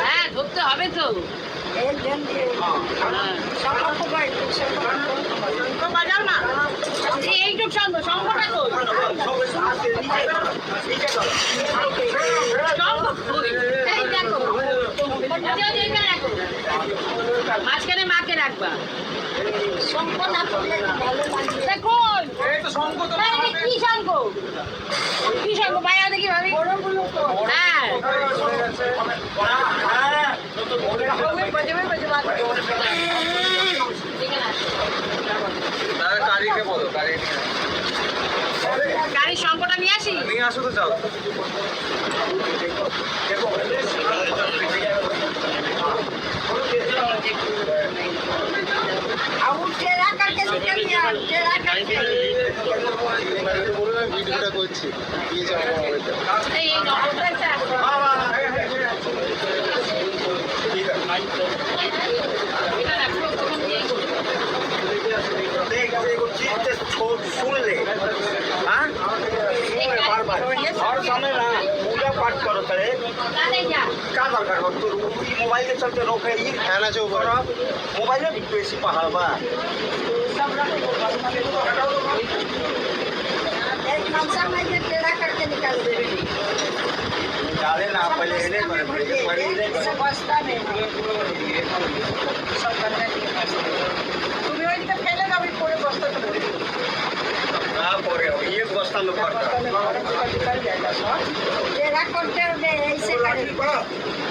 হ্যাঁ ধরতে হবে দেখো। মাঝখানে মাকে রাখবা। না করলে ভালো লাগবে দেখুন এই তো শঙ্খ তো এই যে কি শঙ্খ কি শঙ্খ বাইরে দেখি ভাবি বড়গুলো তো হ্যাঁ বাজে বাজে বাজে দাদা কারিকে বলো কারি গাড়ির শঙ্খটা নিয়ে আসি? নিয়ে আসো তো যাও। করছি। দিয়ে যাব पाठ करो सर। का दरकार हो? तो मोबाइल के चलते रोके ही? खाना जो करो मोबाइल में बेसी पहाड़ बा। निकाले ना पहले हेले करे पहले हेले करे बस्ता में सब करने की तुम्हें वही तो पहले ना भी पूरे बस्ता तो बोले ना पूरे एक बस्ता में पड़ता। है।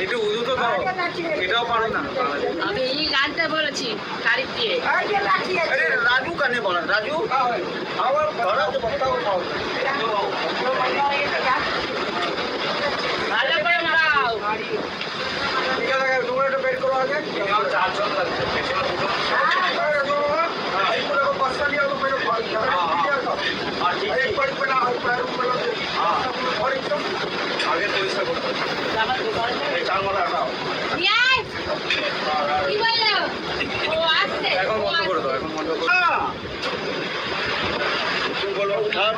একটু উজু তো দাও এটাও পারো না। আমি এই গানটা বলেছি তারিখ দিয়ে। রাজু কানে বলেন রাজু? আমার ধরা তো বস্তাও খাও ভালো আর ঠিক আছে আগে পরিষ্কার করতে। হবে চার মাথা আটাও এখন বন্ধ করে দাও এখন বন্ধ করে বলো হ্যাঁ।,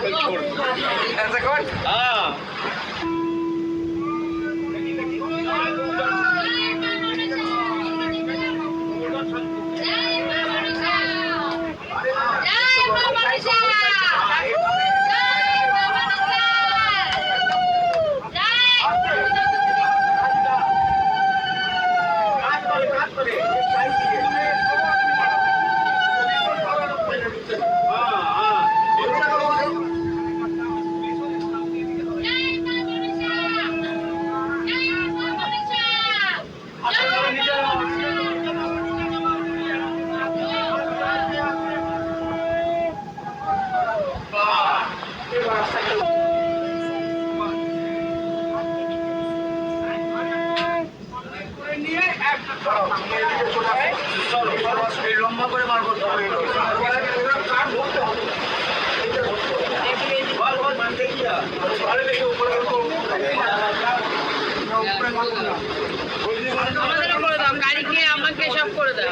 আচ্ছা, হ্যাঁ। লম্বা করে বার করতে হবে আমাদেরও করে দাও গাড়িকে আমাকে সব করে দাও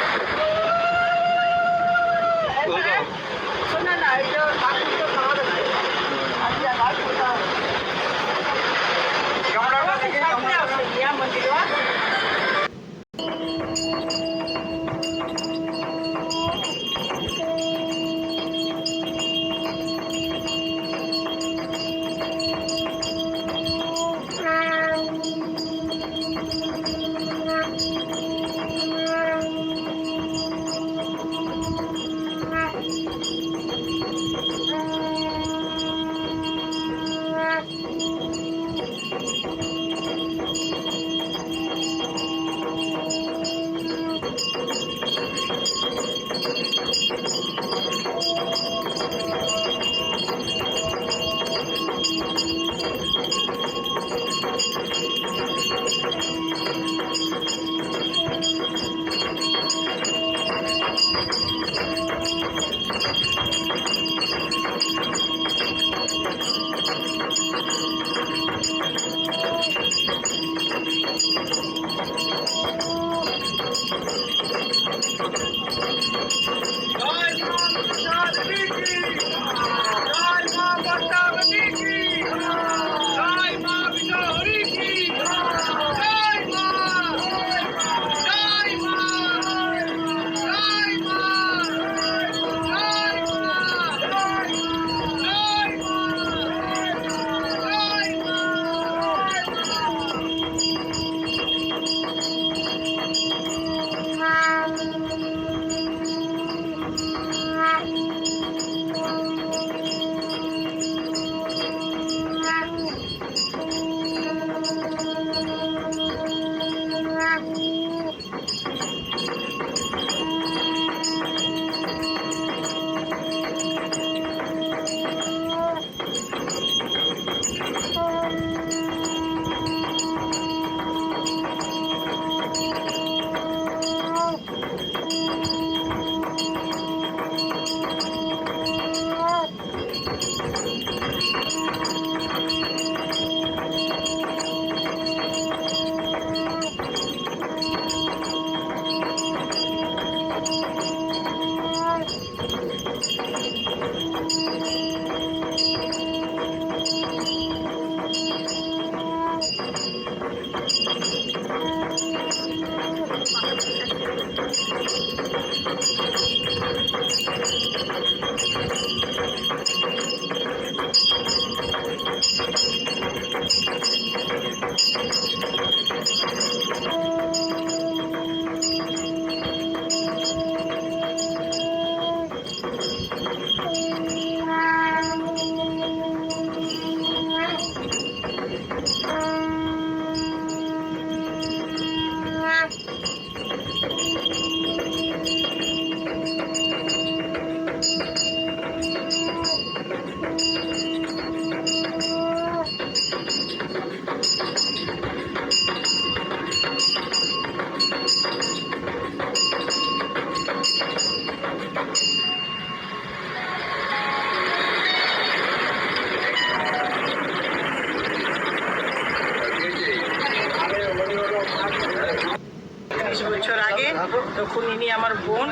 তখন ইনি আমার বোন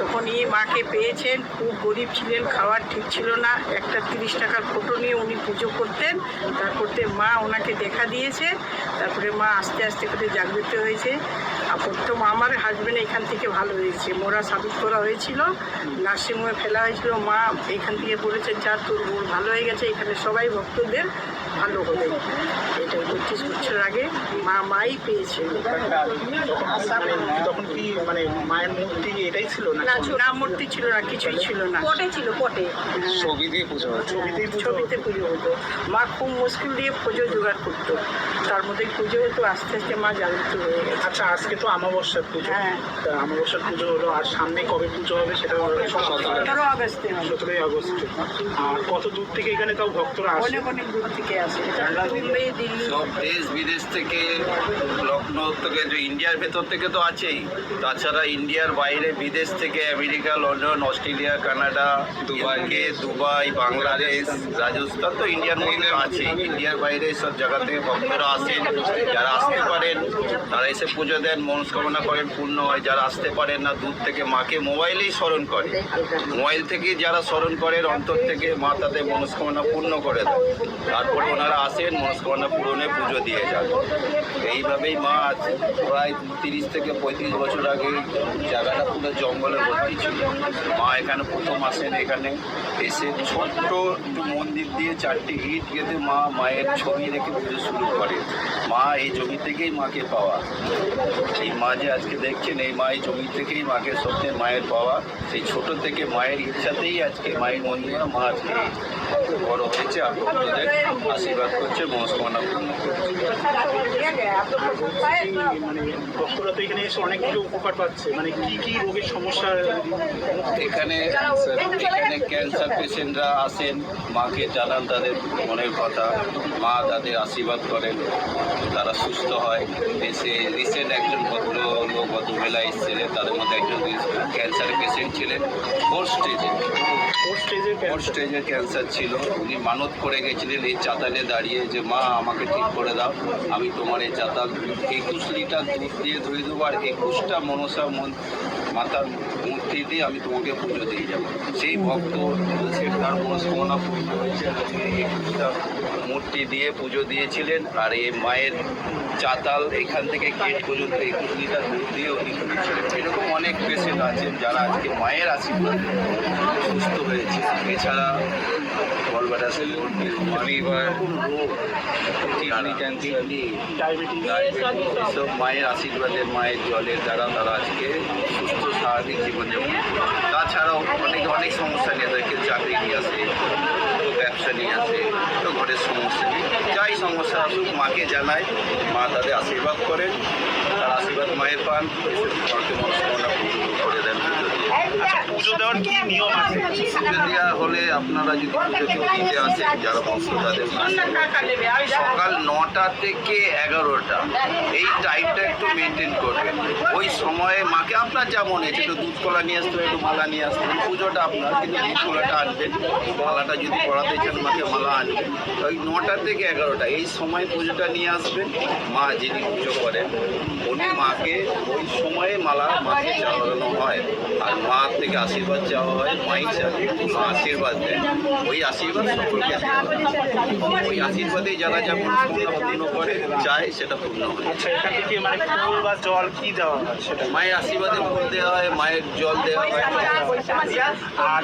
তখন ইনি মাকে পেয়েছেন, খুব গরিব ছিলেন, খাওয়ার ঠিক ছিল না, একটা তিরিশ টাকার ফটো নিয়ে উনি পুজো করতেন তারপরে মা ওনাকে দেখা দিয়েছে, তারপরে মা আস্তে আস্তে করে জাগ্রত হয়েছে। আর প্রথম আমার হাজবেন্ড এখান থেকে ভালো হয়েছে, মোরা সাবিত করা হয়েছিল, নার্সিংহোমে ফেলা হয়েছিল, মা এখান থেকে বলেছেন, যা তোর ভালো হয়ে গেছে, এখানে সবাই ভক্তদের ভালো হবে এটা পঁচিশ বছর আগে মা মাই পেয়েছে। তখন কি মানে মায়ের মূর্তি এটাই ছিল না না না মূর্তি ছিল না কিছুই ছিল না। পটে ছিল পটে। ছবি দিয়ে পুজো ছবিতেই পুজো ছবিতে পুজো হতো। মা খুব মুশকিল দিয়ে পুজো জোগাড় করতো। তার মধ্যে পুজো হতো আস্তে আস্তে মা জাগ্রত হয়ে গেছে। আচ্ছা আজকে তো আমাবস্যার পুজো। হ্যাঁ। তা আমাবস্যার পুজো হলো আর সামনে কবে পুজো হবে সেটা সতেরো আগস্টে। সতেরোই আগস্ট। আর কত দূর থেকে এখানে তাও ভক্তরা আসে? অনেক অনেক দূর থেকে আসে। মুম্বাই দিল্লি। সব দেশ বিদেশ থেকে লখনৌ থেকে যে ইন্ডিয়ার ভেতর থেকে তো আছেই। তাছাড়া ইন্ডিয়ার বাইরে বিদেশ থেকে আমেরিকা লন্ডন অস্ট্রেলিয়া কানাডা দুবাইকে দুবাই বাংলাদেশ রাজস্থান। তো ইন্ডিয়ার মধ্যে আছে ইন্ডিয়ার বাইরে সব জায়গা থেকে ভক্তরা আসেন। যারা আসতে পারেন তারা এসে পুজো দেন মনস্কামনা করেন পূর্ণ হয়। যারা আসতে পারেন না দূর থেকে মাকে মোবাইলেই স্মরণ করে। মোবাইল থেকে যারা স্মরণ করেন অন্তর থেকে মা তাদের মনস্কামনা পূর্ণ করে দেয় তারপরে ওনারা আসেন মনস্কামনা পূরণে পুজো দিয়ে যান। এইভাবেই মা প্রায় তিরিশ থেকে পঁয়ত্রিশ বছর আগে জায়গাটা পুরো জঙ্গলে ভর্তি ছিল। মা এখানে প্রথম আসেন এখানে এসে ছোট্ট একটু মন্দির দিয়ে চারটি ইট গেঁথে মা মায়ের ছবি রেখে পুজো শুরু করে। মা এই জমি থেকেই মাকে পাওয়া। এই মা যে আজকে দেখছেন, এই মা এই জমি থেকেই মাকে সত্যি মায়ের পাওয়া। সেই ছোট থেকে মায়ের ইচ্ছাতেই আজকে মায়ের মন্দিরে মা আজকে বড় হয়েছে আর ভক্তদের আশীর্বাদ করছে মনস্কামনা পূর্ণ করছে। ভক্তরা তো এখানে এসে অনেক কিছু উপকার পাচ্ছে। মানে কি কি রোগের সমস্যা? এখানে এখানে ক্যান্সার পেশেন্টরা আসেন মাকে জানান তাদের মনের কথা। মা তাদের আশীর্বাদ করেন তারা সুস্থ হয়। এসে রিসেন্ট একজন ভদ্র লোক এসেছিলেন তাদের মধ্যে একজন ক্যান্সার পেশেন্ট ছিলেন ফোর স্টেজে ফোর স্টেজের ক্যান্সার ছিল। উনি মানত করে গেছিলেন, এই চাতালে দাঁড়িয়ে যে, মা, আমাকে ঠিক করে দাও। আমি তোমার এই চাতাল একুশ লিটার দুধ দিয়ে ধুয়ে দেবো আর একুশটা মনসা মন, মাতার মূর্তি দিয়ে আমি তোমাকে পুজো দিয়ে যাব সেই ভক্ত সে তার মনস্কামনা পূর্ণ হয়েছে। একুশটা মূর্তি দিয়ে পুজো দিয়েছিলেন। আর এই মায়ের চাতাল এখান থেকে গেট পর্যন্ত একুশ লিটার দুধ দিয়ে উনি এরকম অনেক পেশেন্ট আছেন যারা আজকে মায়ের আশীর্বাদ সুস্থ হয়েছে। এছাড়া গলবাটা লিভার কিডনি ক্যান্সার এসব মায়ের আশীর্বাদের মায়ের জলের দ্বারা তারা আজকে সুস্থ স্বাভাবিক জীবনযাপন তাছাড়াও অনেক অনেক সমস্যা নিয়ে কেউ চাকরি নিয়ে আসে। ব্যবসা নিয়ে আসে, তো ঘরের সমস্যা যাই সমস্যা আসুক, মাকে জানায় মা তাদের আশীর্বাদ করেন, তার আশীর্বাদ মায়ের পান মনস্কামনা পূর্ণ করে দেন পুজো দিয়ে। পুজো দেওয়ার কি নিয়ম আছে পুজো দেওয়া হলে আপনারা যদি পুজো দিতে আসেন যারা বংশ তাদের সকাল নটা থেকে এগারোটা। এই টাইমটা একটু মেনটেন করবেন। ওই সময়ে মাকে আপনার যা মনে হচ্ছে একটু দুধ কলা নিয়ে আসতে হবে, একটু মালা নিয়ে আসতে হবে। পুজোটা আপনার কিন্তু দুধ কলাটা আনবেন। মালাটা যদি পড়াতে চান মাকে মালা আনবেন। ওই নটা থেকে এগারোটা এই সময় পুজোটা নিয়ে আসবেন। মা যিনি পুজো করেন উনি মাকে ওই সময়ে মালা মাকে চালানো হয়। আর মা থেকে আশীর্বাদ চাওয়া হয় মাই মা আশীর্বাদ দেয়। ওই আশীর্বাদ সকলকে ওই আশীর্বাদে যারা যেমন মনস্কামনা পূর্ণ করে চায় সেটা পূর্ণ হয়। আচ্ছা থেকে মানে জল কি দেওয়া হয় সেটা? মায়ের আশীর্বাদে ফুল দেওয়া হয় মায়ের জল দেওয়া হয়। আর